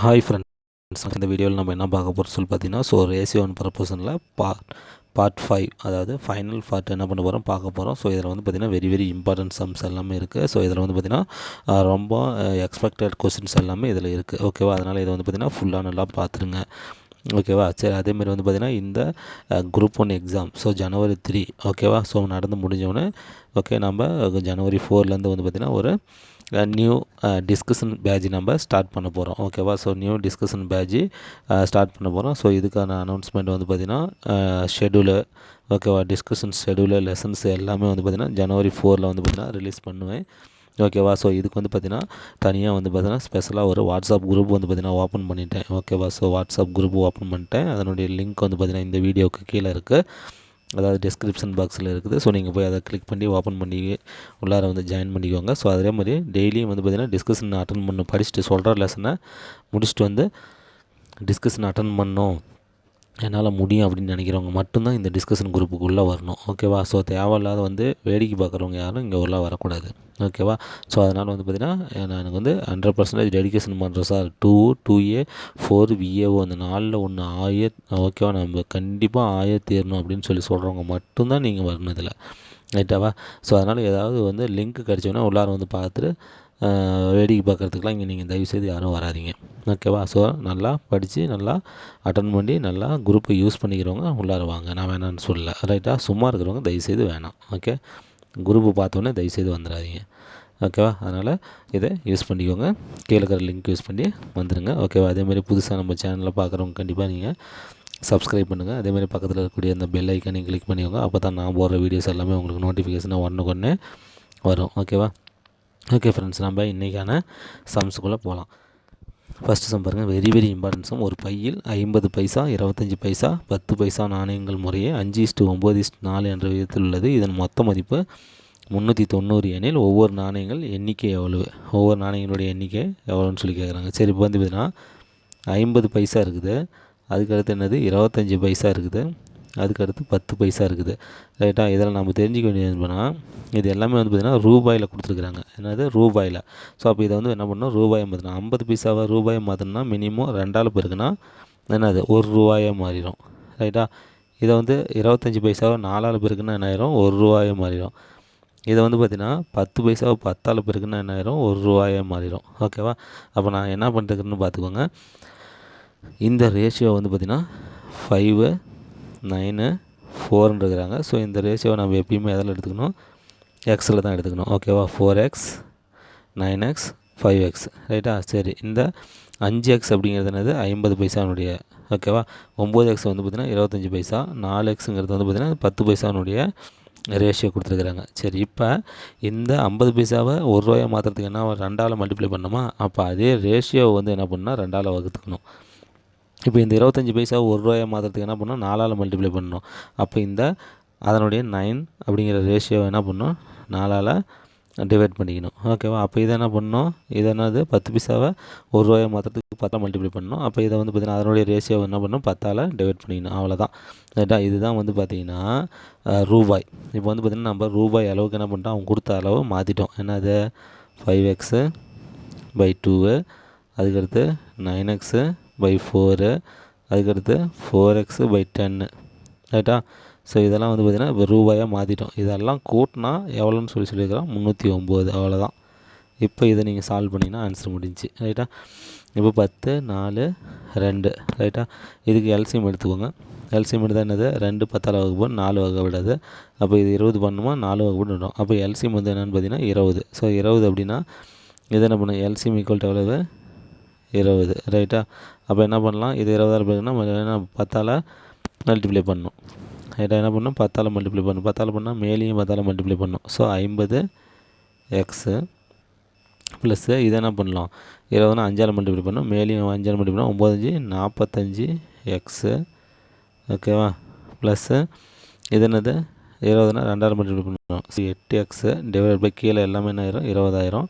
Hi friends இந்த வீடியோவில் நம்ம என்ன பார்க்க போகிறோம் சொல்லி பார்த்தீங்கன்னா ஸோ ரேசியோ ஒன் ப்ரப்போசனில் பா பார்ட் ஃபைவ் அதாவது ஃபைனல் பார்ட் என்ன பண்ண போகிறோம் பார்க்க போகிறோம் ஸோ இதில் வந்து பார்த்திங்கன்னா வெரி வெரி இம்பார்ட்டன்ட் சம்ஸ் எல்லாமே இருக்குது ஸோ இதில் வந்து பார்த்திங்கன்னா ரொம்ப எக்ஸ்பெக்டட் கொஸ்டின்ஸ் எல்லாமே இதில் இருக்குது ஓகேவா அதனால் இதை வந்து பார்த்திங்கன்னா ஃபுல்லாக நல்லா பார்த்துருங்க ஓகேவா? சரி அதேமாதிரி வந்து பார்த்திங்கன்னா இந்த குரூப் ஒன் எக்ஸாம் ஸோ ஜனவரி த்ரீ ஓகேவா? ஸோ நடந்து முடிஞ்சோடனே ஓகே நம்ம ஜனவரி ஃபோர்லேருந்து வந்து பார்த்திங்கன்னா ஒரு நியூ டிஸ்கஷன் பேஜ் நம்ம ஸ்டார்ட் பண்ண போகிறோம் ஓகேவா? So new discussion page start பண்ண போகிறோம் ஸோ இதுக்கான அனௌன்ஸ்மெண்ட் வந்து பார்த்திங்கன்னா ஷெடியூலு ஓகேவா? டிஸ்கஷன் ஷெடியூலு லெசன்ஸ் எல்லாமே வந்து பார்த்திங்கன்னா ஜனவரி ஃபோரில் வந்து பார்த்திங்கன்னா ரிலீஸ் பண்ணுவேன். ஓகேவா ஸோ இதுக்கு வந்து பார்த்திங்கன்னா தனியாக வந்து பார்த்திங்கன்னா ஸ்பெஷலாக ஒரு வாட்ஸ்அப் குரூப் வந்து பார்த்திங்கன்னா ஓப்பன் பண்ணிட்டேன். ஓகேவா ஸோ வாட்ஸ்அப் குரூப் ஓப்பன் பண்ணிட்டேன். அதனுடைய லிங்க் வந்து பார்த்திங்கன்னா இந்த வீடியோவுக்கு கீழே இருக்குது அதாவது டிஸ்கிரிப்ஷன் பாக்ஸில் இருக்குது. ஸோ நீங்கள் போய் அதை கிளிக் பண்ணி ஓப்பன் பண்ணி உள்ளார வந்து ஜாயின் பண்ணிக்கோங்க. ஸோ அதே மாதிரி டெய்லியும் வந்து பார்த்திங்கன்னா டிஸ்கஷன் அட்டன் பண்ணணும். படிச்சுட்டு சொல்கிற லெசனை முடிச்சுட்டு வந்து டிஸ்கஷன் அட்டன் பண்ணும் என்னால் முடியும் அப்படின்னு நினைக்கிறவங்க மட்டும்தான் இந்த டிஸ்கஷன் குரூப்புக்குள்ளே வரணும். ஓகேவா ஸோ தேவையில்லாத வந்து வேடிக்கை பார்க்குறவங்க யாரும் இங்கே உள்ளே வரக்கூடாது. ஓகேவா ஸோ அதனால் வந்து பார்த்திங்கன்னா நான் எனக்கு வந்து ஹண்ட்ரட் பர்சன்டேஜ் டெடிக்கேஷன் பண்ணுறேன் sir. Two two A four VAO அந்த நாலில் ஒன்று ஆய ஓகேவா நம்ம கண்டிப்பாக ஆய தீரணும் அப்படின்னு சொல்லி சொல்கிறவங்க மட்டும்தான் நீங்கள் வரணும் இதில். ரைட்டாவா ஸோ அதனால் ஏதாவது வந்து லிங்க் கிடச்சோன்னா உள்ளார வந்து பார்த்துட்டு வேடிக்கை பார்க்குறதுக்குலாம் இங்கே நீங்கள் தயவுசெய்து யாரும் வராதிங்க. ஓகேவா ஸோ நல்லா படித்து நல்லா அட்டன் பண்ணி நல்லா குரூப்பை யூஸ் பண்ணிக்கிறவங்க உள்ளார வாங்க. நான் வேணான்னு சொல்லலை. ரைட்டாக சும்மா இருக்கிறவங்க தயவுசெய்து வேணாம். ஓகே குரூப்பு பார்த்தோன்னே தயவுசெய்து வந்துடாதீங்க ஓகேவா அதனால் இதை யூஸ் பண்ணிக்கோங்க. கீழே இருக்கிற லிங்க் யூஸ் பண்ணி வந்துடுங்க ஓகேவா அதேமாதிரி புதுசாக நம்ம சேனலில் பார்க்குறவங்க கண்டிப்பாக நீங்கள் சப்ஸ்கிரைப் பண்ணுங்கள் அதேமாதிரி பக்கத்தில் இருக்கக்கூடிய அந்த பெல் ஐக்கானையும் கிளிக் பண்ணிக்கோங்க. அப்போ தான் நான் போடுற வீடியோஸ் எல்லாமே உங்களுக்கு நோட்டிஃபிகேஷனாக ஒன்று ஒன்று வரும் ஓகேவா ஓகே ஃப்ரெண்ட்ஸ் நம்ம இன்றைக்கான சம்ஸுக்குள்ளே போகலாம் ஃபஸ்ட்டு சம் பாருங்கள் வெரி வெரி இம்பார்ட்டன்ஸும் ஒரு பையில் ஐம்பது பைசா இருபத்தஞ்சி பைசா பத்து பைசா நாணயங்கள் முறையே அஞ்சு இஸ்ட்டு ஒம்பது இஸ்ட் நாலு என்ற விதத்தில் உள்ளது. இதன் மொத்த மதிப்பு முந்நூற்றி தொண்ணூறு எனில் ஒவ்வொரு நாணயங்கள் எண்ணிக்கை எவ்வளவு? ஒவ்வொரு நாணயங்களுடைய எண்ணிக்கை எவ்வளோன்னு சொல்லி கேட்குறாங்க சரி இப்போ வந்து பார்த்தீங்கன்னா ஐம்பது பைசா இருக்குது. அதுக்கடுத்து என்னது? இருபத்தஞ்சி பைசா இருக்குது. அதுக்கடுத்து பத்து பைசா இருக்குது. ரைட்டா? இதில் நம்ம தெரிஞ்சுக்க வேண்டியது என்னன்னா இது எல்லாமே வந்து பார்த்திங்கன்னா ரூபாயில் கொடுத்துருக்குறாங்க. என்னது? ரூபாயில். ஸோ அப்போ இதை வந்து என்ன பண்ணணும்? ரூபாயை மாற்றணும் ஐம்பது பைசாவை ரூபாயை மாற்றினா மினிமம் ரெண்டாலு பேருக்குன்னா என்னது? ஒரு ரூபாயை மாறிடும். ரைட்டா? இதை வந்து இருபத்தஞ்சி பைசாவை நாலால் பேருக்குன்னா என்ன ஆயிரும்? ஒரு ரூபாயை மாறிடும். இதை வந்து பார்த்திங்கன்னா பத்து பைசாவை பத்தாள் பேருக்குன்னா என்ன ஆயிரும்? ஒரு ரூபாயை மாறிடும். ஓகேவா? அப்போ நான் என்ன பண்ணுறதுக்குன்னு பார்த்துக்கோங்க. இந்த ரேஷியோ வந்து பார்த்திங்கன்னா ஃபைவு நைனு ஃபோர்னு இருக்கிறாங்க ஸோ இந்த ரேஷியோவை நம்ம எப்பயுமே எதில் எடுத்துக்கணும்? எக்ஸில் தான் எடுத்துக்கணும். ஓகேவா four x nine x five x ரைட்டா சரி. இந்த அஞ்சு எக்ஸ் அப்படிங்கிறது என்னது? ஐம்பது பைசானுடைய ஓகேவா ஒம்பது எக்ஸ் வந்து பார்த்திங்கன்னா இருபத்தஞ்சி பைசா. நாலு எக்ஸுங்கிறது வந்து பார்த்திங்கன்னா பத்து பைசானுடைய ரேஷியோ கொடுத்துருக்குறாங்க. சரி இப்போ இந்த ஐம்பது பைசாவை ஒரு ரூபாயை மாற்றுறதுக்கு என்ன ரெண்டாவில் மல்டிப்ளை பண்ணோமா அப்போ அதே ரேஷியோவை வந்து என்ன பண்ணால் ரெண்டாவில் வகுத்துக்கணும். இப்போ இந்த இருபத்தஞ்சி பைசா ஒரு ரூபாயை மாற்றுறதுக்கு என்ன பண்ணணும்? நாலால் மல்டிப்ளை பண்ணணும். அப்போ இந்த அதனுடைய நைன் அப்படிங்கிற ரேஷியோவை என்ன பண்ணணும்? நாலால் டிவைட் பண்ணிக்கணும். ஓகேவா அப்போ இதை என்ன பண்ணணும்? இது என்னது? பத்து பைசாவை ஒரு ரூபாயை மாற்றுறதுக்கு பத்தால் மல்டிப்ளை பண்ணணும். அப்போ இதை வந்து பார்த்திங்கன்னா அதனுடைய ரேஷியோவை என்ன பண்ணணும்? பத்தால் டிவைட் பண்ணிக்கணும். அவ்வளோதான் ரைட்டா இதுதான் வந்து பார்த்திங்கன்னா ரூபாய். இப்போ வந்து பார்த்திங்கன்னா நம்ம ரூபாய் அளவுக்கு என்ன பண்ணிட்டோம்? அவங்க கொடுத்த அளவு மாற்றிட்டோம் என்னது? ஃபைவ் எக்ஸு பை டூவு அதுக்கடுத்து நைன் எக்ஸு பை ஃபோரு அதுக்கடுத்து ஃபோர் எக்ஸு பை டென்னு ரைட்டா ஸோ இதெல்லாம் வந்து பார்த்திங்கன்னா இப்போ ரூபாயாக மாற்றிட்டோம் இதெல்லாம் கூட்டினா எவ்வளோன்னு சொல்லி சொல்லியிருக்கிறோம். முந்நூற்றி ஒம்பது அவ்வளோதான். இப்போ இதை நீங்கள் சால்வ் பண்ணிங்கன்னா ஆன்சர் முடிஞ்சு ரைட்டா இப்போ பத்து நாலு ரெண்டு ரைட்டா இதுக்கு எல்சியம் எடுத்துக்கோங்க. எல்சிஎம் எடுத்தால் என்னது? ரெண்டு பத்தால் வகுப்பு நாலு வகை விடாது. அப்போ இது இருபது பண்ணுமா? நாலு வகுப்பு விடும் அப்போ எல்சியம் வந்து என்னென்னு பார்த்தீங்கன்னா இருபது. ஸோ இருபது அப்படின்னா இதை என்ன பண்ணும்? எல்சியம் ஈக்குவல் எவ்வளவு? இருபது ரைட்டா அப்போ என்ன பண்ணலாம்? இது இருபதாயிரம் பேருக்குன்னா என்ன பத்தால் மல்டிப்ளை பண்ணணும். ரைட்டா என்ன பண்ணணும்? பத்தால் மல்டிப்ளை பண்ணணும். பத்தால் பண்ணால் மேலேயும் பத்தால் மல்டிப்ளை பண்ணணும். ஸோ ஐம்பது எக்ஸு ப்ளஸ்ஸு இதை என்ன பண்ணலாம்? இருபதுனா அஞ்சால் மல்டிப்ளை பண்ணணும். மேலேயும் அஞ்சால் மல்டிப்ளை பண்ணணும் ஒம்பதஞ்சு நாற்பத்தஞ்சு எக்ஸு ஓகேவா ப்ளஸ்ஸு இது என்னது? இருபதுனா ரெண்டாயிரம் மல்டிப்ளை பண்ணணும். ஸோ எட்டு எக்ஸு டிவைட் பை கீழே எல்லாமே என்ன ஆயிரும்? இருபதாயிரம்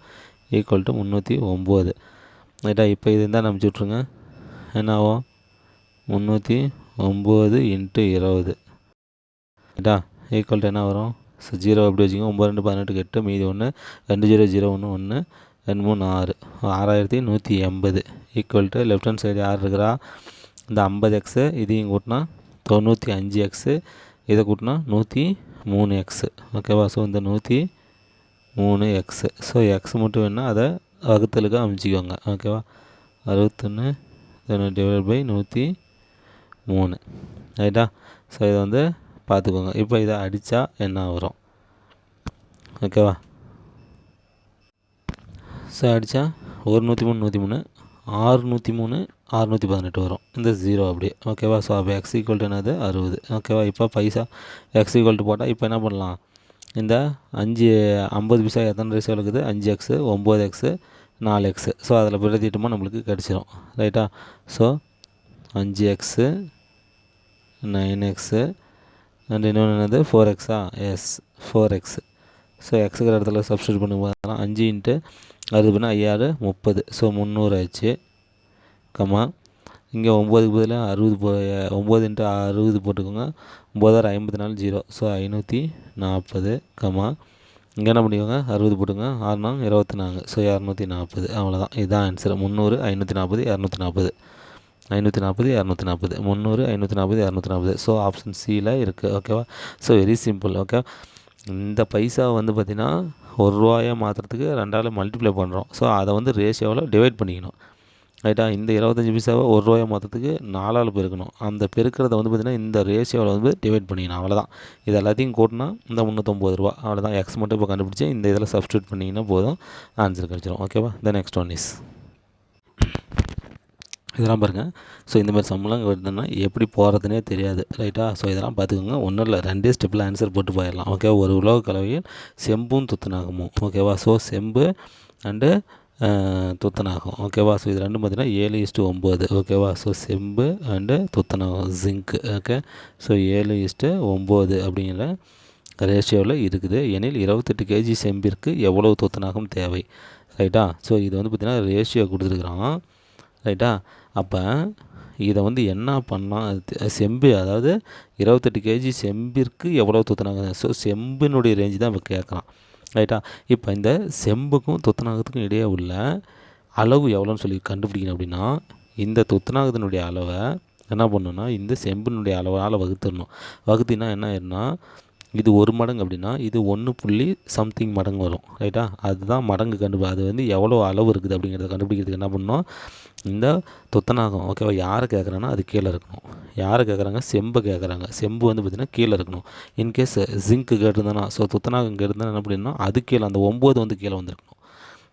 ஈக்குவல் டு முந்நூற்றி ஒம்பது ரைட்டா இப்போ இது இருந்தால் அனுப்பிச்சி விட்ருங்க என்ன ஆகும் முந்நூற்றி ஒம்பது இன்ட்டு இருபது. ஏட்டா ஈக்குவல் டு என்ன வரும்? ஸோ ஜீரோ அப்படி வச்சுக்கோங்க ஒம்பது ரெண்டு பதினெட்டுக்கு எட்டு மீதி ஒன்று ரெண்டு ஜீரோ ஜீரோ ஒன்று ஒன்று ரெண்டு மூணு ஆறு. ஆறாயிரத்தி நூற்றி எண்பது. Equal to left hand side யார் இருக்கிறா? இந்த ஐம்பது எக்ஸு இதையும் கூட்டினா தொண்ணூற்றி அஞ்சு எக்ஸு இதை கூட்டினா நூற்றி மூணு எக்ஸு ஓகேவா ஸோ இந்த நூற்றி மூணு எக்ஸு ஸோ எக்ஸ் மட்டும் வேணால் அதை வகுத்தலுக்கு அமைச்சிக்கோங்க. ஓகேவா அறுபத்தொன்று டிவைட் பை நூற்றி மூணு. ரைட்டா ஸோ இதை வந்து பார்த்துக்கோங்க. இப்போ இதை அடித்தா என்ன வரும்? ஓகேவா ஸோ அடித்தா ஒரு நூற்றி மூணு நூற்றி மூணு. ஆறுநூற்றி மூணு ஆறுநூற்றி பதினெட்டு வரும். இந்த ஜீரோ அப்படியே. ஓகேவா ஸோ அப்போ எக்ஸ் ஈக்குவல் என்னது? அறுபது. ஓகேவா இப்போ பைசா எக்ஸ் ஈக்குவல் போட்டால் இப்போ என்ன பண்ணலாம்? இந்த அஞ்சு ஐம்பது பைசா எத்தனை பைசா இருக்குது? அஞ்சு எக்ஸு ஒம்பது எக்ஸு நாலு எக்ஸு ஸோ அதில் பிரதிட்டமாக நம்மளுக்கு கிடச்சிரும். ரைட்டா ஸோ அஞ்சு எக்ஸு நைன் எக்ஸு அண்ட் இன்னொன்று என்னது? ஃபோர் எக்ஸா எஸ் ஃபோர் எக்ஸு ஸோ எக்ஸுக்கிற இடத்துல சப்ஸ்டியூட் பண்ணும்போது அஞ்சு இன்ட்டு அறுபது பண்ணால் ஐயாறு முப்பது. ஸோ முந்நூறு ஆச்சு கம்மா? இங்கே ஒம்போதுக்கு பதிலாக அறுபது போ ஒம்பது இன்ட்டு அறுபது போட்டுக்கோங்க. ஒம்பதாயிரம் ஐம்பத்தி நாலு ஜீரோ. ஸோ ஐநூற்றி நாற்பது கம்மா? இங்கே என்ன பண்ணிக்கோங்க? அறுபது போட்டுங்க ஆறுனா இருபத்தி நாலு ஸோ இரநூத்தி நாற்பது அவ்வளோதான் இதுதான் ஆன்சர் முந்நூறு ஐநூற்றி நாற்பது இரநூத்தி நாற்பது ஐநூற்றி நாற்பது இரநூத்தி நாற்பது முந்நூறு ஐநூற்றி நாற்பது இரநூத்தி நாற்பது ஸோ ஆப்ஷன் சியில் இருக்குது ஓகேவா ஸோ வெரி சிம்பிள் ஓகே இந்த பைசா வந்து பார்த்திங்கன்னா ஒரு ரூபாயை மாற்றுறதுக்கு ரெண்டாவில் மல்டிப்ளை பண்ணுறோம் ஸோ அதை வந்து ரேஷியோவில் டிவைட் பண்ணிக்கணும். ரைட்டா? இந்த இருபத்தஞ்சி பைசாவை ஒரு ரூபாயை மாற்றத்துக்கு நாலால் பெருக்கணும். அந்த பெருக்கிறத வந்து பார்த்திங்கன்னா இந்த ரேஷியோவில் வந்து டிவைட் பண்ணிக்கணும். அவ்வளோதான் இது எல்லாத்தையும் கூட்டினா இந்த முந்நூற்றம்பது ரூபா. அவ்வளோதான் எக்ஸ் மட்டும் இப்போ கண்டுபிடிச்சி இந்த இதில் சப்ஸ்டியூட் பண்ணிங்கன்னா போதும். ஆன்சர் கிடச்சிரும். ஓகேவா த நெக்ஸ்ட் ஒன் இஸ் இதெல்லாம் பாருங்கள் ஸோ இந்த மாதிரி சம்பளம் வருதுன்னா எப்படி போகிறதுனே தெரியாது. ரைட்டா? ஸோ இதெல்லாம் பார்த்துக்கோங்க. ஒன்றும் இல்லை. ரெண்டே ஸ்டெப்பில் ஆன்சர் போட்டு போயிடலாம். ஓகே ஒரு உலக கலவையில் செம்பும் துத்தநாகமும். ஓகேவா ஸோ செம்பு அண்டு துத்தநாகம் ஓகேவா ஸோ இது ரெண்டும் பார்த்திங்கன்னா ஏழு இஸ்ட்டு ஒம்பது ஓகேவா ஸோ செம்பு அண்டு துத்தநாகம் ஜிங்க்கு ஓகே ஸோ ஏழு இஸ்ட்டு ஒம்பது அப்படிங்கிற ரேஷியோவில் இருக்குது. எனில் இருபத்தெட்டு கேஜி செம்பிற்கு எவ்வளவு துத்தநாகம் தேவை? ரைட்டா ஸோ இது வந்து பார்த்திங்கன்னா ரேஷியோ கொடுத்துருக்குறான். ரைட்டா அப்போ இதை வந்து என்ன பண்ணால் செம்பு அதாவது இருபத்தெட்டு கேஜி செம்பிற்கு எவ்வளோ துத்தநாகம் ஸோ செம்பினுடைய ரேஞ்சு தான் இப்போ கேட்குறான் ரைட்டா? இப்போ இந்த செம்புக்கும் துத்தநாகத்துக்கும் இடையே உள்ள அளவு எவ்வளோன்னு சொல்லி கண்டுபிடிக்கணும் அப்படின்னா இந்த துத்தநாகத்தினுடைய அளவை என்ன பண்ணணும்னா இந்த செம்பினுடைய அளவால் வகுத்துடணும். வகுத்தினா என்ன ஆயிருன்னா இது ஒரு மடங்கு அப்படின்னா இது ஒன்று புள்ளி சம்திங் மடங்கு வரும். ரைட்டா? அதுதான் மடங்கு கண்டுபிடி அது வந்து எவ்வளோ அளவு இருக்குது அப்படிங்கிறத கண்டுபிடிக்கிறதுக்கு என்ன பண்ணோம் இந்த துத்தநாகம் ஓகேவா யாரை கேட்குறாங்கன்னா அது கீழே இருக்கணும். யாரை கேட்குறாங்க செம்பை கேட்குறாங்க செம்பு வந்து பார்த்திங்கன்னா கீழே இருக்கணும். இன்கேஸ் ஜிங்க்கு கேட்டிருந்தானா ஸோ துத்தநாகம் கேட்டிருந்தா என்ன அப்படின்னா அது கீழே அந்த ஒம்பது வந்து கீழே வந்திருக்கணும்.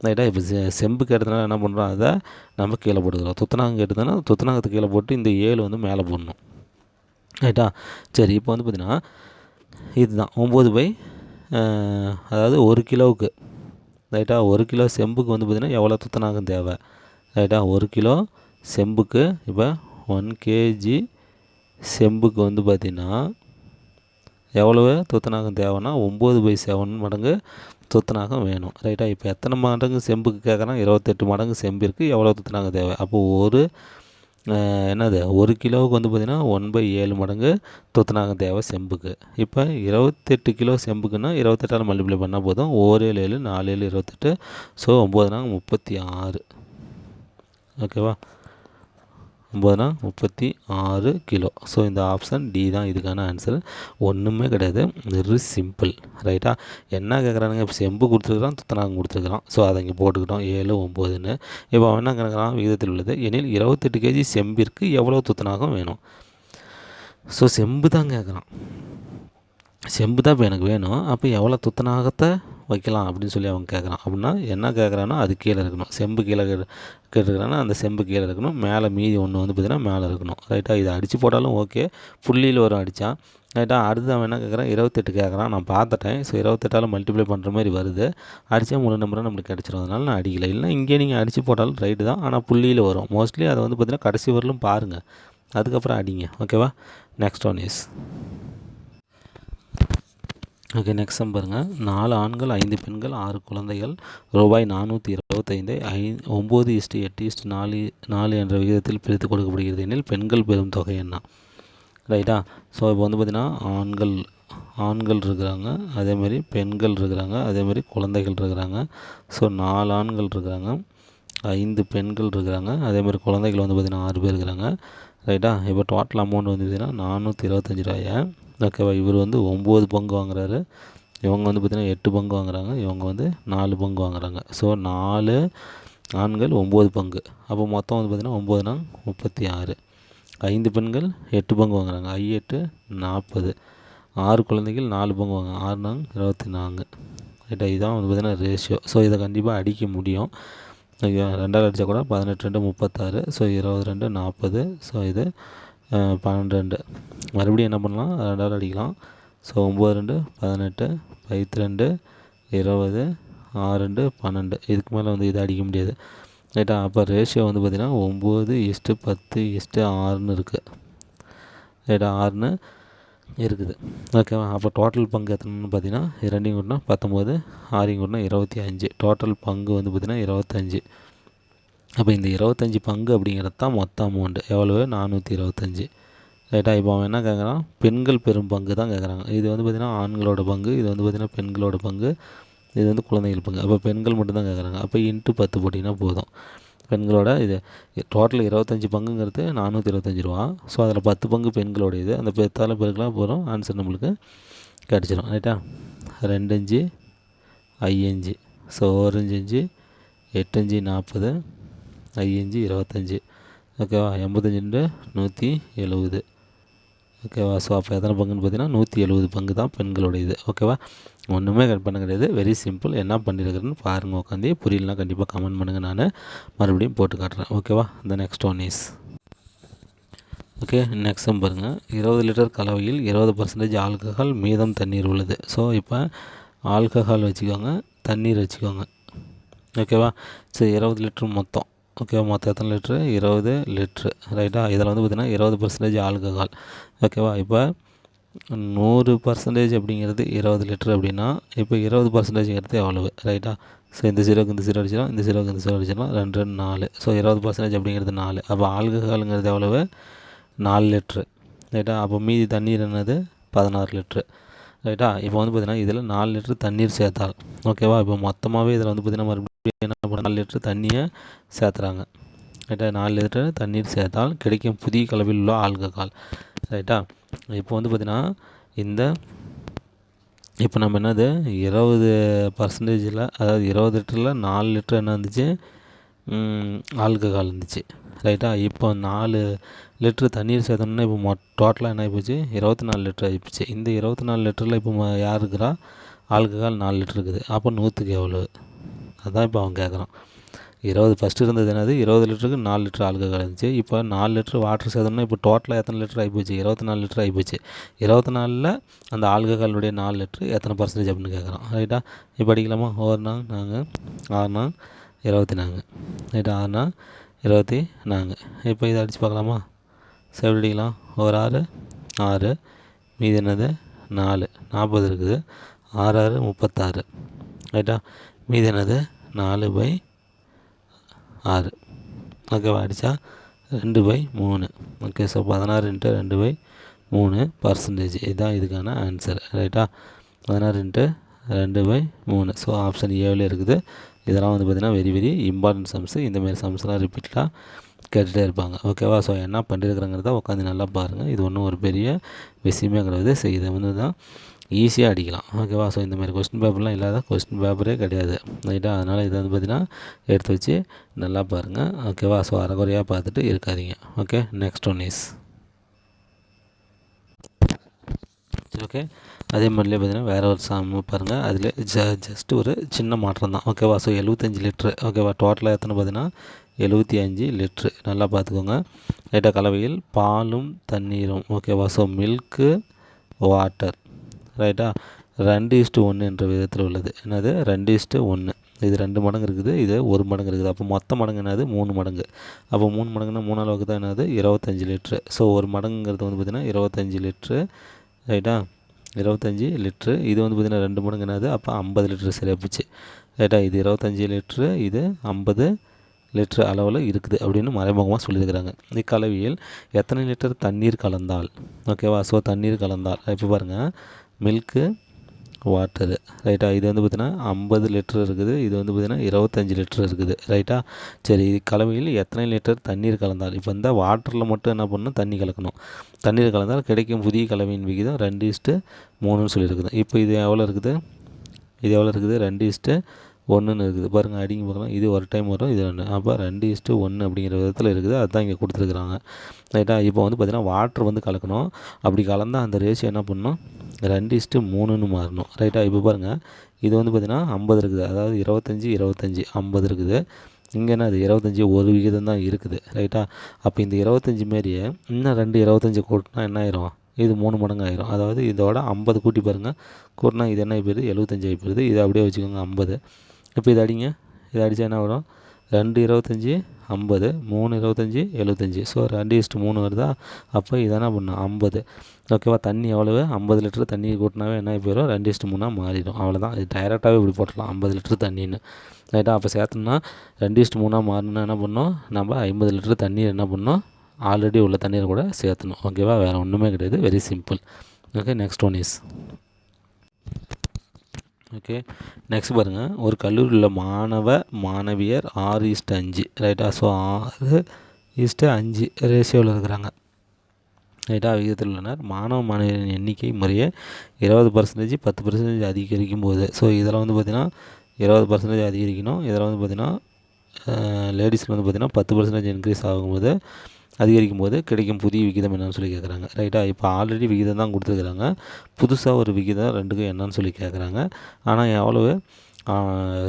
ரைட்டா இப்போ செம்பு கேட்டதுனால என்ன பண்ணுறோம் அதை நம்ம கீழே போட்டுக்கிறோம். துத்தநாகம் கேட்டதுன்னா துத்தநாகத்தை கீழே போட்டு இந்த ஏழு வந்து மேலே போடணும். ரைட்டா சரி இப்போ வந்து பார்த்திங்கன்னா இதுதான். ஒம்பது பை அதாவது ஒரு கிலோவுக்கு. ரைட்டாக ஒரு கிலோ செம்புக்கு வந்து பார்த்திங்கன்னா எவ்வளோ துத்தநாகம் தேவை? ரைட்டா ஒரு கிலோ செம்புக்கு இப்போ ஒன் கேஜி செம்புக்கு வந்து பார்த்திங்கன்னா எவ்வளவு துத்தநாகம் தேவைன்னா ஒம்பது பை செவன் மடங்கு துத்தநாகம் வேணும். ரைட்டாக இப்போ எத்தனை மடங்கு செம்புக்கு கேட்குறாங்க இருபத்தெட்டு மடங்கு செம்பிற்கு எவ்வளோ துத்தநாகம் தேவை? அப்போது ஒரு என்னது? ஒரு கிலோவுக்கு வந்து பார்த்திங்கன்னா ஒன் பை ஏழு மடங்கு துத்தநாகம் தேவை செம்புக்கு. இப்போ இருபத்தெட்டு கிலோ செம்புக்குன்னா இருபத்தெட்டால் மல்டிப்ளை பண்ணால் போதும் ஓர் ஏழு ஏழு நாலு ஏழு இருபத்தெட்டு ஸோ ஒம்பது நாங்கள் முப்பத்தி ஆறு. ஓகேவா? ஒம்பதுனா முப்பத்தி ஆறு கிலோ. ஸோ இந்த ஆப்ஷன் டி தான் இதுக்கான ஆன்சர் ஒன்றுமே கிடையாது. வெரி சிம்பிள் ரைட்டா என்ன கேட்குறானுங்க இப்போ செம்பு கொடுத்துருக்குறான் துத்தநாகம் கொடுத்துருக்குறான். ஸோ அதை இங்கே போட்டுக்கிட்டோம். ஏழு ஒம்போதுன்னு. இப்போ அவன் என்ன கேட்குறான் விகிதத்தில் உள்ளது. எனில் இருபத்தெட்டு கேஜி செம்பிற்கு எவ்வளோ துத்தநாகம் வேணும்? ஸோ செம்பு தான் கேட்குறான் செம்பு தான் இப்போ எனக்கு வேணும். அப்போ எவ்வளோ துத்தநாகத்தை வைக்கலாம் அப்படின்னு சொல்லி அவன் கேட்குறான். அப்படின்னா என்ன கேட்குறான்னா அது கீழே இருக்கணும். செம்பு கீழே கேட்டுருக்குறான்னா அந்த செம்பு கீழே இருக்கணும். மேலே மீதி ஒன்று வந்து பார்த்திங்கன்னா மேலே இருக்கணும். ரைட்டாக இதை அடித்து போட்டாலும் ஓகே புள்ளியில் வரும் அடித்தான் ரைட்டாக அடுத்து அவன் என்ன கேட்குறான்? இருபத்தெட்டு கேட்குறான். நான் பார்த்துட்டேன். ஸோ இருபத்தெட்டால் மல்டிப்ளை பண்ணுற மாதிரி வருது. அடித்தா மூணு நம்பராக நம்மளுக்கு கிடச்சிரும். அதனால் நான் அடிக்கலை. இல்லை இங்கே நீங்கள் அடித்து போட்டாலும் ரைட்டு தான். ஆனால் புள்ளியில் வரும். மோஸ்ட்லி அதை வந்து பார்த்திங்கன்னா கடைசி வரலும் பாருங்கள் அதுக்கப்புறம் அடிங்க. ஓகேவா next one is okay next sum பாருங்கள் நாலு ஆண்கள் ஐந்து பெண்கள் ஆறு குழந்தைகள். ரூபாய் நானூற்றி இருபத்தைந்து ஐ ஒம்பது இஸ்டு எட்டு இஸ்டு நாலு நாலு என்ற விகிதத்தில் பிரித்து கொடுக்கப்படுகிறது எனில் பெண்கள் பெறும் தொகை என்ன? ரைட்டா ஸோ இப்போ வந்து பார்த்திங்கன்னா ஆண்கள் ஆண்கள் இருக்கிறாங்க அதேமாதிரி பெண்கள் இருக்கிறாங்க அதேமாதிரி குழந்தைகள் இருக்கிறாங்க. ஸோ நாலு ஆண்கள் இருக்கிறாங்க ஐந்து பெண்கள் இருக்கிறாங்க அதேமாதிரி குழந்தைகள் வந்து பார்த்திங்கன்னா ஆறு பேர் இருக்கிறாங்க. ரைட்டா இப்போ டோட்டல் அமௌண்ட் வந்து பார்த்திங்கன்னா நானூற்றி இருபத்தஞ்சி ரூபாயை? ஓகேவா இவர் வந்து ஒம்பது பங்கு வாங்குறாரு. இவங்க வந்து பார்த்திங்கன்னா எட்டு பங்கு வாங்குறாங்க. இவங்க வந்து நாலு பங்கு வாங்குறாங்க. ஸோ நாலு ஆண்கள் ஒம்பது பங்கு. அப்போ மொத்தம் வந்து பார்த்திங்கன்னா ஒம்பதுனா முப்பத்தி ஆறு. ஐந்து பெண்கள் எட்டு பங்கு வாங்குறாங்க. ஐ எட்டு நாற்பது. ஆறு குழந்தைகள் நாலு பங்கு வாங்க ஆறு நாங்க இருபத்தி நான்கு. ரைட்டா இதுதான் வந்து பார்த்திங்கன்னா ரேஷியோ ஸோ இதை கண்டிப்பாக அடிக்க முடியும். ரெண்டாவது அடித்தா கூட பதினெட்டு ரெண்டு முப்பத்தாறு. ஸோ இருபது ரெண்டு நாற்பது. ஸோ இது பன்னெண்டு ரெண்டு. மறுபடியும் என்ன பண்ணலாம்? ரெண்டாவது அடிக்கலாம். ஸோ ஒம்பது ரெண்டு பதினெட்டு பத்து ரெண்டு இருபது ஆறு ரெண்டு பன்னெண்டு. இதுக்கு மேலே வந்து இதை அடிக்க முடியாது. ரைட்டா அப்போ ரேஷியோ வந்து பார்த்திங்கன்னா ஒம்பது எஸ்ட்டு பத்து எஸ்ட்டு ஆறுன்னு இருக்குது ரைட்டா ஆறுன்னு இருக்குது. ஓகேவா அப்போ டோட்டல் பங்கு எத்தனைன்னு பார்த்தீங்கன்னா இரண்டையும் கூட்டினா பத்தொம்போது ஆறையும் கூட்டினா இருபத்தி அஞ்சு. டோட்டல் பங்கு வந்து பார்த்திங்கன்னா இருபத்தஞ்சி அப்போ இந்த இருபத்தஞ்சி பங்கு அப்படிங்கிறது தான் மொத்த அமௌண்ட்டு எவ்வளவு? நானூற்றி இருபத்தஞ்சி. ரைட்டா இப்போ அவன் என்ன கேட்குறான் பெண்கள் பெரும் பங்கு தான் கேட்குறாங்க இது வந்து பார்த்திங்கன்னா ஆண்களோட பங்கு இது வந்து பார்த்திங்கன்னா பெண்களோட பங்கு இது வந்து குழந்தைகள் பங்கு. அப்போ பெண்கள் மட்டும்தான் கேட்குறாங்க அப்போ இன்ட்டு பத்து போட்டிங்கன்னா போதும். பெண்களோட இது டோட்டல் இருபத்தஞ்சி பங்குங்கிறது நானூற்றி இருபத்தஞ்சி ரூபா. ஸோ அதில் பத்து பங்கு பெண்களோட இது அந்த பெத்தால பெருக்கெலாம் போகிறோம் ஆன்சர் நம்மளுக்கு கிடச்சிரும். ரைட்டா ரெண்டஞ்சு ஐயஞ்சு ஸோ ஓரஞ்சு அஞ்சு எட்டஞ்சு நாற்பது. ஐயஞ்சு இருபத்தஞ்சி. ஓகேவா? எண்பத்தஞ்சு ரெண்டு நூற்றி எழுபது ஓகேவா? ஸோ அப்போ எத்தனை பங்குன்னு பார்த்தீங்கன்னா நூற்றி எழுபது பங்கு தான் பெண்களுடைய இது ஓகேவா? ஒன்றுமே கட் பண்ண கிடையாது. வெரி சிம்பிள் என்ன பண்ணியிருக்கிறேன்னு பாருங்கள் உட்காந்து புரியலனா கண்டிப்பாக கமெண்ட் பண்ணுங்கள் நான் மறுபடியும் போட்டு காட்டுறேன். ஓகேவா? இந்த next one is okay next பாருங்கள் இருபது லிட்டர் கலவையில் இருபது பர்சன்டேஜ் ஆல்கஹால் மீதம் தண்ணீர் உள்ளது. ஸோ இப்போ ஆல்கஹால் வச்சுக்கோங்க தண்ணீர் வச்சுக்கோங்க. ஓகேவா? சரி இருபது லிட்டர் மொத்தம். ஓகேவா மொத்தம் எத்தனை லிட்ரு? இருபது லிட்ரு. ரைட்டா இதில் வந்து பார்த்திங்கன்னா இருபது பர்சன்டேஜ் ஆல்கஹால். ஓகேவா இப்போ நூறு பர்சன்டேஜ் அப்படிங்கிறது இருபது லிட்ரு அப்படின்னா இப்போ இருபது பர்சன்டேஜ்ங்கிறது எவ்வளவு ரைட்டா ஸோ இந்த ஜீரோக்கு இந்த ஜீரோ அடிச்சிடலாம் இந்த ஜீரோக்கு இந்த ஜீரோ அடிச்சிடலாம் ரெண்டு ரெண்டு நாலு. ஸோ இருபது பர்சன்டேஜ் அப்படிங்கிறது நாலு. அப்போ ஆல்கஹாலுங்கிறது எவ்வளவு? நாலு லிட்ரு. ரைட்டா அப்போ மீதி தண்ணீர் என்னது? பதினாறு லிட்ரு. ரைட்டா இப்போ வந்து பார்த்திங்கன்னா இதில் நாலு லிட்ரு தண்ணீர் சேர்த்தால். ஓகேவா இப்போ மொத்தமாகவே இதில் வந்து பார்த்திங்கன்னா மறுபடியும் என்ன பண்ண நாலு லிட்ரு தண்ணியை சேர்த்துறாங்க. ரைட்டா நாலு லிட்டர் தண்ணீர் சேர்த்தால் கிடைக்கும் புதிய கலவில் உள்ள ஆல்கஹால். ரைட்டா இப்போ வந்து பார்த்திங்கன்னா இந்த இப்போ நம்ம என்னது இருபது பர்சன்டேஜில் அதாவது இருபது லிட்டரில் நாலு லிட்டர் என்ன இருந்துச்சு? ஆல்கஹால் இருந்துச்சு. ரைட்டா? இப்போ நாலு லிட்ரு தண்ணீர் சேர்த்தோம்னா இப்போ மொ டோட்டலாக என்ன ஆகிப்போச்சு இருபத்தி நாலு லிட்டர் ஆகிப்போச்சு இந்த இருபத்தி நாலு லிட்டரில் இப்போ யார் இருக்கிறா? ஆல்கஹால் நாலு லிட்டர் இருக்குது. அப்போ நூற்றுக்கு எவ்வளோ அதுதான் இப்போ அவன் கேட்குறான் இருபது ஃபஸ்ட்டு இருந்தது என்னது? இருபது லிட்டருக்கு நாலு லிட்டர் ஆல்கஹால் இருந்துச்சு. இப்போ நாலு லிட்டர் வாட்டர் சேர்த்தோம்னா இப்போ டோட்டலாக எத்தனை லிட்டர் ஆகிப்போச்சு இருபத்தி நாலு லிட்டர் ஆகிப்போச்சு இருபத்தி நாலில் அந்த ஆல்கஹாலுடைய நாலு லிட்ரு எத்தனை பர்சன்டேஜ் அப்படின்னு கேட்குறான் ரைட்டா? இப்போ அடிக்கலாமா ஒரு நாள் நாங்கள் ஆறு நாள் இருபத்தி நான்கு. ரைட் ஆறுனா இருபத்தி நான்கு. இப்போ இதை அடித்து பார்க்கலாமா? சரி ஒரு ஆறு ஆறு. மீதி என்னது? நாலு. நாற்பது இருக்குது. ஆறு ஆறு முப்பத்தாறு. ரைட்டா? மீதி என்னது? நாலு பை ஆறு. ஓகேவா அடித்தா ரெண்டு பை மூணு. ஓகே ஸோ பதினாறு இன்ட்டு ரெண்டு பை மூணு பர்சன்டேஜ் இதுதான் இதுக்கான ஆன்சர் ரைட்டா? பதினாறு இன்ட்டு ரெண்டு பை மூணு. ஸோ ஆப்ஷன் ஏவில் இருக்குது. இதெல்லாம் வந்து பார்த்திங்கன்னா வெரி வெரி இம்பார்ட்டன்ட் சம்ஸு இந்தமாரி சம்ஸ்லாம் ரிப்பீட்டாக கேட்டுகிட்டே இருப்பாங்க. ஓகேவா ஸோ என்ன பண்ணியிருக்கிறேங்கிறத உட்காந்து நல்லா பாருங்கள் இது ஒன்றும் ஒரு பெரிய விஷயமே கிடையாது. ஸோ இதை வந்து தான் ஈஸியாக அடிக்கலாம். ஓகேவா ஸோ இந்த மாதிரி கொஸ்டின் பேப்பர்லாம் இல்லாத கொஸ்டின் பேப்பரே கிடையாது. ரைட்டா அதனால் இதை வந்து பார்த்திங்கன்னா எடுத்து வச்சு நல்லா பாருங்கள் ஓகேவா ஸோ அரைக்குறையாக பார்த்துட்டு இருக்காதீங்க. Okay next one is okay அதே மாதிரிலே பார்த்தீங்கன்னா வேறு ஒரு சாமி பாருங்கள் அதில் ஜ ஜஸ்ட் ஒரு சின்ன மாற்றம் தான். ஓகேவா ஸோ எழுபத்தஞ்சி லிட்ரு ஓகேவா டோட்டலாக எத்தனை பார்த்தீங்கன்னா எழுபத்தி அஞ்சு லிட்ரு நல்லா பார்த்துக்கோங்க. ரைட்டாக கலவையில் பாலும் தண்ணீரும். ஓகேவா ஸோ மில்க்கு வாட்டர் ரைட்டா ரெண்டு இஸ்ட்டு ஒன்று என்ற விதத்தில் உள்ளது. என்னது? ரெண்டு இஸ்ட்டு ஒன்று இது ரெண்டு மடங்கு இருக்குது. இது ஒரு மடங்கு இருக்குது. அப்போ மொத்த மடங்கு என்னது? மூணு மடங்கு. அப்போ மூணு மடங்குனா மூணு அளவுக்கு தான் என்னது? இருபத்தஞ்சி லிட்ரு ஸோ ஒரு மடங்குங்கிறது வந்து பார்த்திங்கன்னா இருபத்தஞ்சி லிட்ரு ரைட்டா இருபத்தஞ்சி லிட்ரு. இது வந்து பார்த்திங்கன்னா ரெண்டு மடங்கு என்னது? அப்போ ஐம்பது லிட்ரு சரியாக போச்சு ரைட்டா இது இருபத்தஞ்சி லிட்ரு இது ஐம்பது லிட்ரு அளவில் இருக்குது அப்படின்னு மறைமுகமாக சொல்லியிருக்கிறாங்க. இக்கலவியில் எத்தனை லிட்டர் தண்ணீர் கலந்தால்? ஓகேவா ஸோ தண்ணீர் கலந்தால். இப்போ பாருங்கள் மில்க்கு வாட்டரு ரைட்டாக இது வந்து பார்த்திங்கன்னா ஐம்பது லிட்டர் இருக்குது. இது வந்து பார்த்திங்கன்னா இருபத்தஞ்சி லிட்டர் இருக்குது. ரைட்டாக சரி இது கலவையில் எத்தனை லிட்டர் தண்ணீர் கலந்தால்? இப்போ இந்த வாட்டரில் மட்டும் என்ன பண்ணணும்? தண்ணி கலக்கணும். தண்ணீர் கலந்தால் கிடைக்கும் புதிய கலவையின் விகிதம் ரெண்டு இஸ்ட்டு மூணுன்னு சொல்லியிருக்குது. இப்போ இது எவ்வளோ இருக்குது? இது எவ்வளோ இருக்குது? ரெண்டு இஸ்ட்டு ஒன்றுன்னு இருக்குது. பாருங்கள் அடிங்க பார்க்கலாம் இது ஒரு டைம் வரும் இது ஒன்று அப்போ ரெண்டு இஸ்ட்டு ஒன்று அப்படிங்கிற விதத்தில் இருக்குது. அதுதான் இங்கே கொடுத்துருக்குறாங்க. ரைட்டா இப்போ வந்து பார்த்திங்கன்னா வாட்டர் வந்து கலக்கணும். அப்படி கலந்தால் அந்த ரேஷியோ என்ன பண்ணணும்? ரெண்டு இஸ்ட்டு மூணுன்னு மாறணும். ரைட்டா இப்போ பாருங்கள் இது வந்து பார்த்திங்கன்னா ஐம்பது இருக்குது. அதாவது இருபத்தஞ்சி இருபத்தஞ்சி ஐம்பது இருக்குது. இங்கே என்ன அது இருபத்தஞ்சி ஒரு விகிதம் தான் இருக்குது. ரைட்டா அப்போ இந்த இருபத்தஞ்சி மாரியே இன்னும் ரெண்டு இருபத்தஞ்சி கூட்டினா என்ன ஆயிரும்? இது மூணு மடங்கு ஆயிரும். அதாவது இதோட ஐம்பது கூட்டி பாருங்கள் கூட்டினா இது என்ன போயிருது எழுபத்தஞ்சி ஆகி போயிருது இதை அப்படியே வச்சுக்கோங்க ஐம்பது. இப்போ இது அடிங்க? இது அடித்தா என்ன வரும்? ரெண்டு இருபத்தஞ்சி ஐம்பது மூணு இருபத்தஞ்சி எழுபத்தஞ்சி. ஸோ ரெண்டு இஸ்ட்டு மூணு வருதா? அப்போ இதை என்ன பண்ணணும்? ஐம்பது. ஓகேவா தண்ணி எவ்வளவு? ஐம்பது லிட்டர் தண்ணி கூட்டினாவே என்ன போயிடும் ரெண்டு இஸ்ட்டு மூணாக மாறிடும். அவ்வளோதான் இது டைரெக்டாகவே இப்படி போட்டலாம் ஐம்பது லிட்டர் தண்ணின்னு. ரைட்டாக அப்போ சேர்த்தோம்னா ரெண்டு இஸ்ட்டு மூணாக மாறினா என்ன பண்ணோம் நம்ம ஐம்பது லிட்டர் தண்ணீர் என்ன பண்ணோம் ஆல்ரெடி உள்ள தண்ணீரை கூட சேர்த்தணும். ஓகேவா வேறு ஒன்றுமே கிடையாது. Very simple okay next one is okay next பாருங்கள் ஒரு கல்லூரியில் உள்ள மாணவ மாணவியர் ஆறு இஸ்ட்டு அஞ்சு. ரைட்டா ஸோ ஆறு இஸ்ட்டு அஞ்சு. ரேஷியோவில் இருக்கிறாங்க. ரைட்டா விகிதத்தில் உள்ளனர். மாணவ மாணவியரின் எண்ணிக்கை முறையே இருபது பர்சன்டேஜ் பத்து பர்சன்டேஜ் அதிகரிக்கும் போது. ஸோ இதில் வந்து பார்த்திங்கன்னா இருபது பர்சன்டேஜ் அதிகரிக்கணும். இதில் வந்து பார்த்திங்கன்னா லேடிஸில் வந்து பார்த்திங்கன்னா பத்து பர்சன்டேஜ் இன்க்ரீஸ் ஆகும்போது அதிகரிக்கும் போது கிடைக்கும் புதிய விகிதம் என்னன்னு சொல்லி கேட்குறாங்க ரைட்டா இப்போ ஆல்ரெடி விகிதம் தான் கொடுத்துருக்குறாங்க. புதுசாக ஒரு விகிதம் ரெண்டுக்கும் என்னன்னு சொல்லி கேட்குறாங்க ஆனால் எவ்வளவு?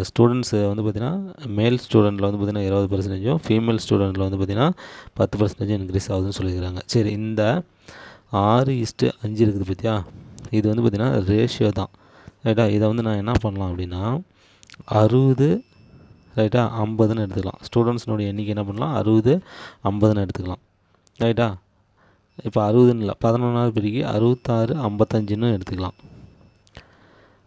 ஸ்டூடெண்ட்ஸு வந்து பார்த்திங்கன்னா மேல் ஸ்டூடெண்ட்டில் வந்து பார்த்திங்கன்னா இருபது பர்சன்டேஜும் ஃபீமேல் ஸ்டூடெண்ட்டில் வந்து பார்த்திங்கன்னா பத்து பர்சன்டேஜும் இன்க்ரீஸ் ஆகுதுன்னு சொல்லியிருக்காங்க சரி இந்த ஆறு இஸ்ட்டு அஞ்சு இருக்குது பார்த்தியா இது வந்து பார்த்திங்கன்னா ரேஷியோ தான். ரைட்டா இதை வந்து நான் என்ன பண்ணலாம் அப்படின்னா அறுபது ரைட்டா ஐம்பதுன்னு எடுத்துக்கலாம். ஸ்டூடெண்ட்ஸ்னுடைய எண்ணிக்கை என்ன பண்ணலாம்? அறுபது ஐம்பதுன்னு எடுத்துக்கலாம். ரைட்டா இப்போ அறுபதுன்னு இல்லை. பதினொன்றாவது பிரிக்கு அறுபத்தாறு ஐம்பத்தஞ்சுன்னு எடுத்துக்கலாம்.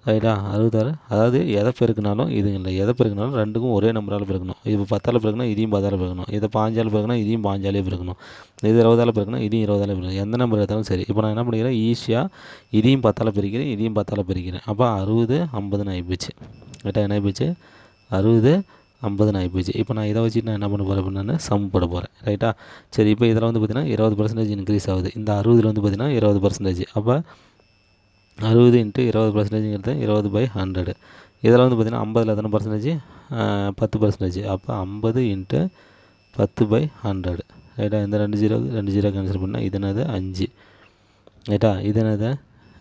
ரைட்டா அறுபத்தாறு. அதாவது எதை பெருக்கினாலும் இதுங்க இல்லை. எதை பெருக்கினாலும் ரெண்டுக்கும் ஒரே நம்பரால் பெருக்கணும். இப்போ பத்தால் பெருக்கணும் இதையும் பத்தால் பெருக்கணும். இதை பாஞ்சால் பெருக்கணும் இதையும் பாஞ்சாலே பெருக்கணும். இது இருபதால் பெருக்கணும் இதையும் இருபதால் பெருக்கணும். எந்த நம்பர் எடுத்தாலும் சரி. இப்போ நான் என்ன பண்ணிக்கிறேன்? ஈஸியாக இதையும் பத்தால் பிரிக்கிறேன் இதையும் பத்தால் பிரிக்கிறேன். அப்போ அறுபது ஐம்பதுன்னு ஆகிப்போச்சு ரைட்டா என்ன ஆகிப்போச்சு அறுபது ஐம்பதுன்னு ஆகிப்போச்சு இப்போ நான் இதை வச்சுட்டு நான் என்ன பண்ண போகிறேன் அப்படின்னா சம் போட போகிறேன் ரைட்டா சரி இப்போ இதில் வந்து பார்த்திங்கன்னா இருபது பர்சன்டேஜ் இன்க்ரீஸ் ஆகுது. இந்த அறுபதில் வந்து பார்த்திங்கன்னா இருபது பர்சன்டேஜ் அப்போ அறுபது இன்ட்டு இருபது பர்சன்டேஜுங்கிறது இருபது பை ஹண்ட்ரடு இதில் வந்து பார்த்திங்கன்னா ஐம்பதில் எத்தனை பர்சன்டேஜ் பத்து பர்சன்டேஜ் அப்போ ஐம்பது இன்ட்டு பத்து பை ஹண்ட்ரடு ரைட்டா இந்த ரெண்டு ஜீரோ ரெண்டு ஜீரோ கேன்சல் பண்ணால் இது என்னது? அஞ்சு. ரைட்டா இது என்னது?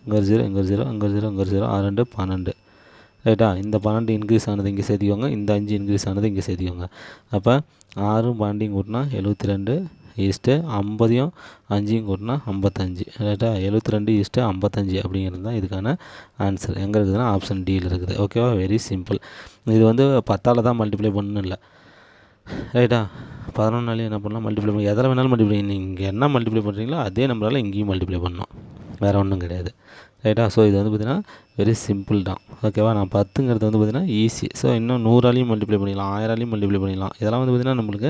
இங்கே ஒரு ஜீரோ இங்கே ஒரு ஜீரோ இங்கே ஒரு ஜீரோ இங்கே ஒரு ஜீரோ ஆறு ரெண்டு பன்னெண்டு. ரைட்டா இந்த பன்னெண்டு இன்க்ரீஸ் ஆனது இங்கே சேர்த்திக்கோங்க இந்த அஞ்சு இன்க்ரீஸ் ஆனது இங்கே சேர்த்திக்கோங்க அப்போ ஆறும் பன்னெண்டையும் கூட்டினா எழுபத்தி ரெண்டு ஈஸ்ட்டு ஐம்பதையும் அஞ்சையும் கூட்டினா ஐம்பத்தஞ்சு. ரைட்டா எழுபத்தி ரெண்டு ஈஸ்ட்டு ஐம்பத்தஞ்சு அப்படிங்கிறது தான் இதுக்கான ஆன்சர் எங்கே இருக்குதுன்னா ஆப்ஷன் டியில் இருக்குது. ஓகேவா வெரி சிம்பிள் இது வந்து பத்தால் தான் மல்டிப்ளை பண்ணணும் இல்லை. ரைட்டா பதினொன்றுனாலையும் என்ன பண்ணலாம்? மல்டிப்ளை பண்ணி எதில் வேணாலும் மல்டிப்ளை நீங்கள் என்ன மல்டிப்ளை பண்ணுறீங்களோ அதே நம்பரால் இங்கேயும் மல்டிப்ளை பண்ணணும். வேறு ஒன்றும் கிடையாது. ரைட்டா? ஸோ இது வந்து பார்த்திங்கன்னா வெரி சிம்பிள் தான். ஓகேவா நான் பத்துங்கிறது வந்து பார்த்திங்கன்னா ஈஸி ஸோ இன்னும் நூறாலையும் மல்டிப்ளை பண்ணிடலாம் ஆயிராலையும் மல்டிப்ளை பண்ணிடலாம். இதெல்லாம் வந்து பார்த்திங்கன்னா நம்மளுக்கு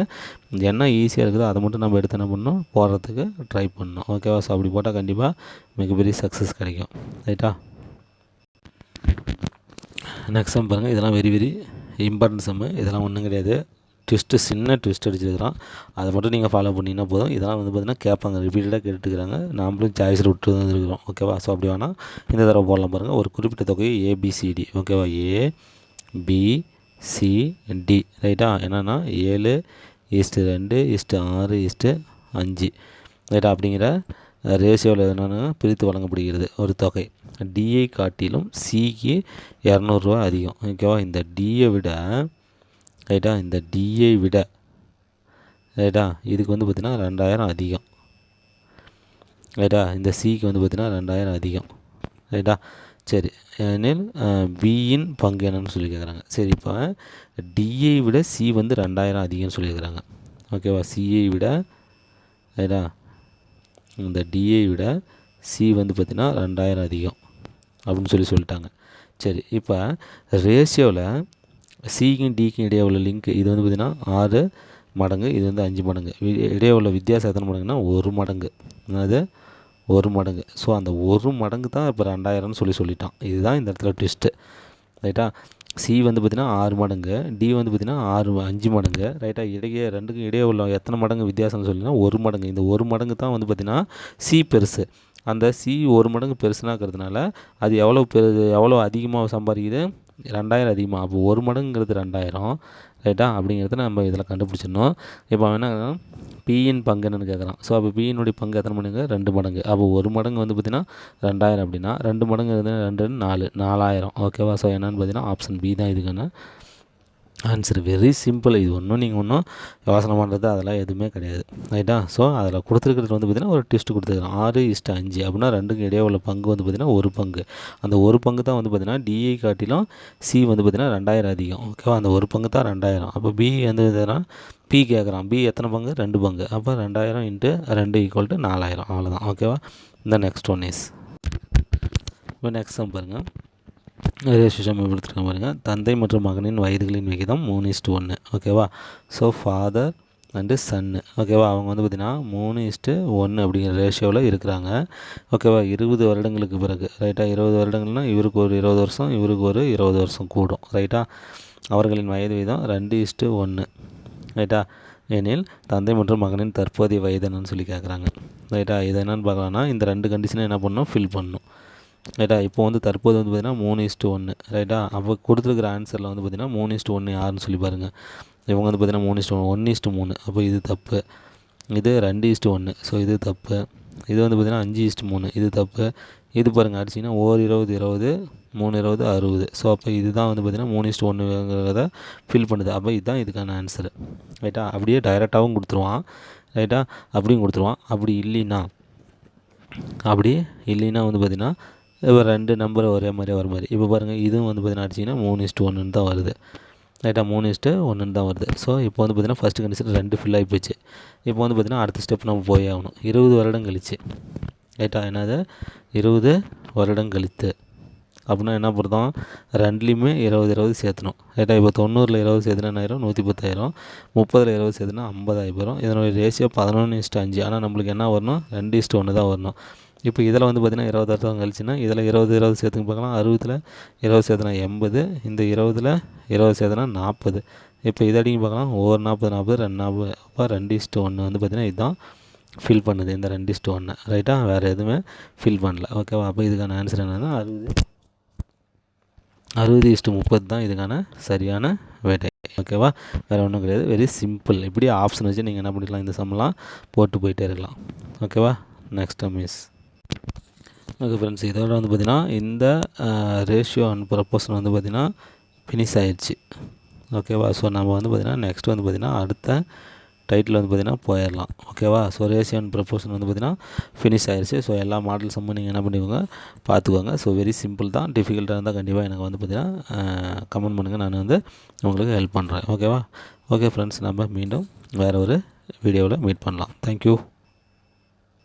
என்ன ஈஸியாக இருக்குதோ அதை மட்டும் நம்ம எடுத்து என்ன பண்ணணும் போடுறதுக்கு ட்ரை பண்ணணும். ஓகேவா ஸோ அப்படி போட்டால் கண்டிப்பாக மிகப்பெரிய சக்ஸஸ் கிடைக்கும். ரைட்டா நெக்ஸ்ட் சம் பாருங்கள் இதெல்லாம் வெரி வெரி இம்பார்ட்டன்ட் சம்மு இதெல்லாம் ஒன்றும் கிடையாது. ட்விஸ்ட்டு சின்ன ட்விஸ்ட் அடிச்சிருக்கிறான். அதை மட்டும் நீங்கள் ஃபாலோ பண்ணிங்கன்னா போதும். இதெல்லாம் வந்து பார்த்திங்கன்னா கேட்பாங்க. ரிப்பீட்டடாக கேட்டுக்கிறாங்க நாமளும் சாய்ஸில் விட்டு வந்துருக்கிறோம் ஓகேவா ஸோ அப்படி வேணால் இந்த தடவை போடலாம் பாருங்கள் ஒரு குறிப்பிட்ட தொகையை ஏபிசிடி ஓகேவா ஏ பி சி டி ரைட்டா என்னென்னா ஏழு ஈஸ்ட்டு ரெண்டு ஈஸ்ட்டு ஆறு ஈஸ்ட்டு அஞ்சு. ரைட்டா அப்படிங்கிற ரேஷியோவில் என்னென்னா பிரித்து வழங்கப்படுகிறது. ஒரு தொகை. டிஐ காட்டிலும் சிக்கு இரநூறுவா அதிகம். ஓகேவா இந்த டியை விட ரைட்டா? இந்த டிஐ விட ரைட்டா? இதுக்கு வந்து பார்த்திங்கன்னா ரெண்டாயிரம் அதிகம். ரைட்டா? இந்த சிக்கு வந்து பார்த்திங்கன்னா ரெண்டாயிரம் அதிகம். ரைட்டா? சரி. எனில் பியின் பங்கு என்னன்னு சொல்லி கேட்குறாங்க சரி இப்போ டிஐ விட சி வந்து ரெண்டாயிரம் அதிகம்னு சொல்லியிருக்கிறாங்க. ஓகேவா? சிஐ விட ரைட்டா? இந்த டிஐ விட சி வந்து பார்த்திங்கன்னா ரெண்டாயிரம் அதிகம் அப்படின்னு சொல்லி சொல்லிட்டாங்க. சரி இப்போ ரேஷியோவில் சிக்கும் டிக்கும் இடையே உள்ள லிங்க் இது வந்து பார்த்திங்கன்னா ஆறு மடங்கு இது வந்து அஞ்சு மடங்கு. இடையே உள்ள வித்தியாசம் எத்தனை மடங்குன்னா ஒரு மடங்கு. அது ஒரு மடங்கு. ஸோ அந்த ஒரு மடங்கு தான் இப்போ ரெண்டாயிரம்னு சொல்லி சொல்லிட்டான். இதுதான் இந்த இடத்துல ட்விஸ்ட்டு ரைட்டா சி வந்து பார்த்திங்கன்னா ஆறு மடங்கு டி வந்து பார்த்திங்கன்னா ஆறு அஞ்சு மடங்கு. ரைட்டாக இடையே ரெண்டுக்கும் இடையே உள்ள எத்தனை மடங்கு வித்தியாசம்னு சொல்லினா ஒரு மடங்கு. இந்த ஒரு மடங்கு தான் வந்து பார்த்திங்கன்னா சி பெருசு. அந்த சி ஒரு மடங்கு பெருசுனாக்கிறதுனால அது எவ்வளோ பெரு எவ்வளோ அதிகமாக சம்பாதிக்குது? ரெண்டாயிரம் அதிகமாக அப்போ ஒரு மடங்குங்கிறது ரெண்டாயிரம். ரைட்டா அப்படிங்கிறத நம்ம இதில் கண்டுபிடிச்சிடணும். இப்போ என்ன பியின் பங்கு என்னென்னு கேட்குறான். ஸோ அப்போ பியினுடைய பங்கு எத்தனை மடங்கு? ரெண்டு மடங்கு. அப்போ ஒரு மடங்கு வந்து பார்த்திங்கன்னா ரெண்டாயிரம் அப்படின்னா ரெண்டு மடங்கு வந்து ரெண்டு நாலு. நாலாயிரம். ஓகேவா ஸோ என்னென்னு பார்த்தீங்கன்னா ஆப்ஷன் பி தான் இதுக்கான ஆன்சர் வெரி சிம்பிள் இது ஒன்றும் நீங்கள் ஒன்றும் யோசனை பண்ணுறது அதெல்லாம் எதுவுமே கிடையாது. ரைட்டா ஸோ அதில் கொடுத்துருக்கிறது வந்து பார்த்திங்கன்னா ஒரு டிஸ்ட் கொடுத்துருக்கோம் ஆறு இஷ்ட அஞ்சு அப்படின்னா ரெண்டுக்கு இடையே உள்ள பங்கு வந்து பார்த்திங்கன்னா ஒரு பங்கு. அந்த ஒரு பங்கு தான் வந்து பார்த்திங்கன்னா டிஐ காட்டிலும் சி வந்து பார்த்திங்கன்னா ரெண்டாயிரம் அதிகம். ஓகேவா அந்த ஒரு பங்கு தான் ரெண்டாயிரம். அப்போ பி வந்து எதுனா பி கேட்குறான் பி எத்தனை பங்கு? ரெண்டு பங்கு. அப்போ ரெண்டாயிரம் இன்ட்டு ரெண்டு ஈக்குவல் டு நாலாயிரம். அவ்வளோதான் ஓகேவா இந்த நெக்ஸ்ட் ஒன் இஸ் இப்போ நெக்ஸ்ட் சம் பாருங்கள் ரேஷியம் கொடுத்துருக்க பாருங்க. தந்தை மற்றும் மகனின் வயதுகளின் விகிதம் மூணு இஸ்ட்டு ஒன்று ஓகேவா ஸோ ஃபாதர் அண்டு சன்னு ஓகேவா அவங்க வந்து பார்த்திங்கன்னா மூணு இஸ்ட்டு ஒன்று அப்படிங்கிற ரேஷியோவில் இருக்கிறாங்க. ஓகேவா இருபது வருடங்களுக்கு பிறகு. ரைட்டாக இருபது வருடங்கள்னால் இவருக்கு ஒரு இருபது வருஷம் இவருக்கு ஒரு இருபது வருஷம் கூடும். ரைட்டாக அவர்களின் வயது வீதம் ரெண்டு இஸ்ட்டு ஒன்று ரைட்டா எனில் தந்தை மற்றும் மகனின் தற்போதைய வயது என்னன்னு சொல்லி கேட்குறாங்க ரைட்டா இது என்னென்னு பார்க்கலாம்னா இந்த ரெண்டு கண்டிஷனை என்ன பண்ணணும் ஃபில் பண்ணணும் ரைட்டா இப்போ வந்து தற்போது வந்து பார்த்திங்கன்னா மூணு இஸ்ட்டு ஒன்று ரைட்டா அப்போ கொடுத்துருக்குற ஆன்சரில் வந்து பார்த்திங்கன்னா மூணு இஸ்ட்டு ஒன்று யாருன்னு சொல்லி பாருங்கள் இவங்க வந்து பார்த்திங்கன்னா மூணு இஸ்ட்டு ஒன்று ஒன் இஸ்ட்டு மூணு. அப்போ இது தப்பு. இது ரெண்டு இஸ்ட்டு ஒன்று ஸோ இது தப்பு. இது வந்து பார்த்திங்கன்னா அஞ்சு இஸ்ட்டு மூணு. இது தப்பு. இது பாருங்கள் அடிச்சிங்கன்னா ஓர் இருபது இருபது மூணு இருபது அறுபது. ஸோ அப்போ இதுதான் வந்து பார்த்திங்கன்னா மூணு இஸ்ட் ஒன்றுங்கிறத ஃபில் பண்ணுது. அப்போ இதுதான் இதுக்கான ஆன்சரு ரைட்டா அப்படியே டைரெக்டாகவும் கொடுத்துருவான். ரைட்டா அப்படியும் கொடுத்துருவான். அப்படி இல்லைன்னா அப்படி இல்லைன்னா வந்து பார்த்திங்கன்னா இப்போ ரெண்டு நம்பர் ஒரே மாதிரி வர மாதிரி. இப்போ பாருங்கள் இதுவும் வந்து பார்த்தீங்கன்னா அடிச்சிங்கன்னா மூணு இஸ்ட்டு ஒன்றுன்னு தான் வருது. ரைட்டாக மூணு இஸ்ட்டு ஒன்றுன்னு தான் வருது. ஸோ இப்போ வந்து பார்த்திங்கன்னா ஃபஸ்ட்டு கண்டிஷன் ரெண்டு ஃபில் ஆகி போச்சு. இப்போ வந்து பார்த்திங்கன்னா அடுத்த ஸ்டெப் நம்ம போய் ஆகணும். இருபது வருடம் கழித்து ரைட்டாக என்னது? இருபது வருடம் கழித்து. அப்படின்னா என்ன பண்ணுறோம் ரெண்டுலேயுமே இருபது இருபது சேர்த்தணும். ரைட்டா இப்போ தொண்ணூறில் இருபது சேர்த்துனா என்ன நூற்றி பத்தாயிரம். முப்பதில் இருபது சேர்த்துனா ஐம்பதாயிரம் போயிடும் இதனுடைய ரேஷியோ பதினொன்று இஸ்ட்டு அஞ்சு. ஆனால் நம்மளுக்கு என்ன வரணும்? ரெண்டு இஸ்ட்டு ஒன்று தான் வரணும். இப்போ இதில் வந்து பார்த்திங்கன்னா இருபது அர்த்தம் கழிச்சுன்னா இதில் இருபது இருபது சேர்த்துக்கு பார்க்கலாம். அறுபதில் இருபது சேர்த்துனா எண்பது இந்த இருபதில் இருபது சேர்த்துனா நாற்பது. இப்போ இதை அடிங்க பார்க்கலாம். ஒவ்வொரு நாற்பது நாற்பது ரெண்டு நாற்பது. அப்போ ரெண்டு இஸ்ட்டு ஒன்று வந்து பார்த்திங்கன்னா இதுதான் ஃபில் பண்ணுது. இந்த ரெண்டு இஸ்ட்டு ஒன்று ரைட்டாக வேறு எதுவுமே ஃபில் பண்ணல. ஓகேவா அப்போ இதுக்கான ஆன்சர் என்னன்னா அறுபது அறுபது இஸ்ட்டு முப்பது தான் இதுக்கான சரியான வேட்டை. ஓகேவா வேறு ஒன்றும் கிடையாது. வெரி சிம்பிள் இப்படி ஆப்ஷன் வச்சு நீங்கள் என்ன பண்ணிக்கலாம் இந்த சம்லாம் போட்டு போயிட்டே இருக்கலாம். ஓகேவா நெக்ஸ்ட் மிஸ் ஓகே ஃப்ரெண்ட்ஸ் இதோட வந்து பார்த்திங்கன்னா இந்த ரேஷியோ அண்ட் ப்ரப்போசல் வந்து பார்த்திங்கன்னா ஃபினிஷ் ஆகிடுச்சு ஓகேவா ஸோ நம்ம வந்து பார்த்திங்கன்னா நெக்ஸ்ட் வந்து பார்த்திங்கன்னா அடுத்த டைட்டில் வந்து பார்த்திங்கன்னா போயிடலாம் ஓகேவா ஸோ ரேஷியோ அண்ட் ப்ரப்போசல் வந்து பார்த்திங்கன்னா ஃபினிஷ் ஆயிடுச்சு ஸோ எல்லா மாடல் சம்மும் நீங்கள் என்ன பண்ணிக்கோங்க பார்த்துக்கோங்க ஸோ வெரி சிம்பிள் தான். டிஃபிகல்ட்டாக இருந்தால் கண்டிப்பாக எனக்கு வந்து பார்த்திங்கன்னா கமெண்ட் பண்ணுங்கள் நான் வந்து உங்களுக்கு ஹெல்ப் பண்ணுறேன் ஓகேவா ஓகே ஃப்ரெண்ட்ஸ் நம்ம மீண்டும் வேறு ஒரு வீடியோவில் மீட் பண்ணலாம். தேங்க்யூ